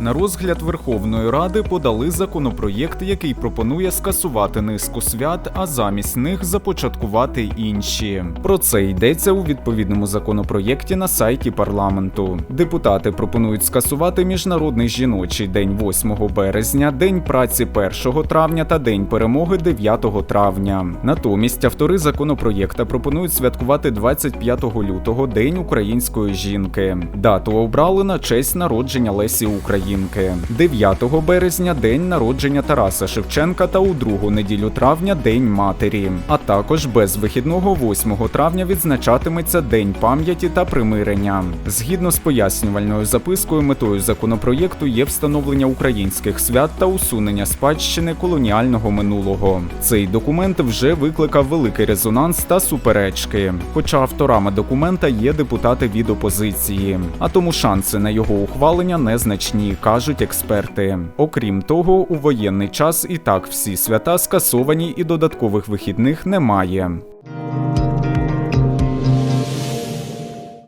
На розгляд Верховної Ради подали законопроєкт, який пропонує скасувати низку свят, а замість них започаткувати інші. Про це йдеться у відповідному законопроєкті на сайті парламенту. Депутати пропонують скасувати міжнародний жіночий день 8 березня, день праці 1 травня та день перемоги 9 травня. Натомість автори законопроєкта пропонують святкувати 25 лютого День української жінки. Дату обрали на честь народження Лесі Українки. 9 березня день народження Тараса Шевченка та у другу неділю травня День матері. А також без вихідного 8 травня відзначатиметься День пам'яті та примирення. Згідно з пояснювальною запискою, метою законопроєкту є встановлення українських свят та усунення спадщини колоніального минулого. Цей документ вже викликав великий резонанс та суперечки. Хоча авторами документа є депутати від опозиції, а тому шанси на його ухвалення незначні, кажуть експерти. Окрім того, у воєнний час і так всі свята скасовані і додаткових вихідних немає.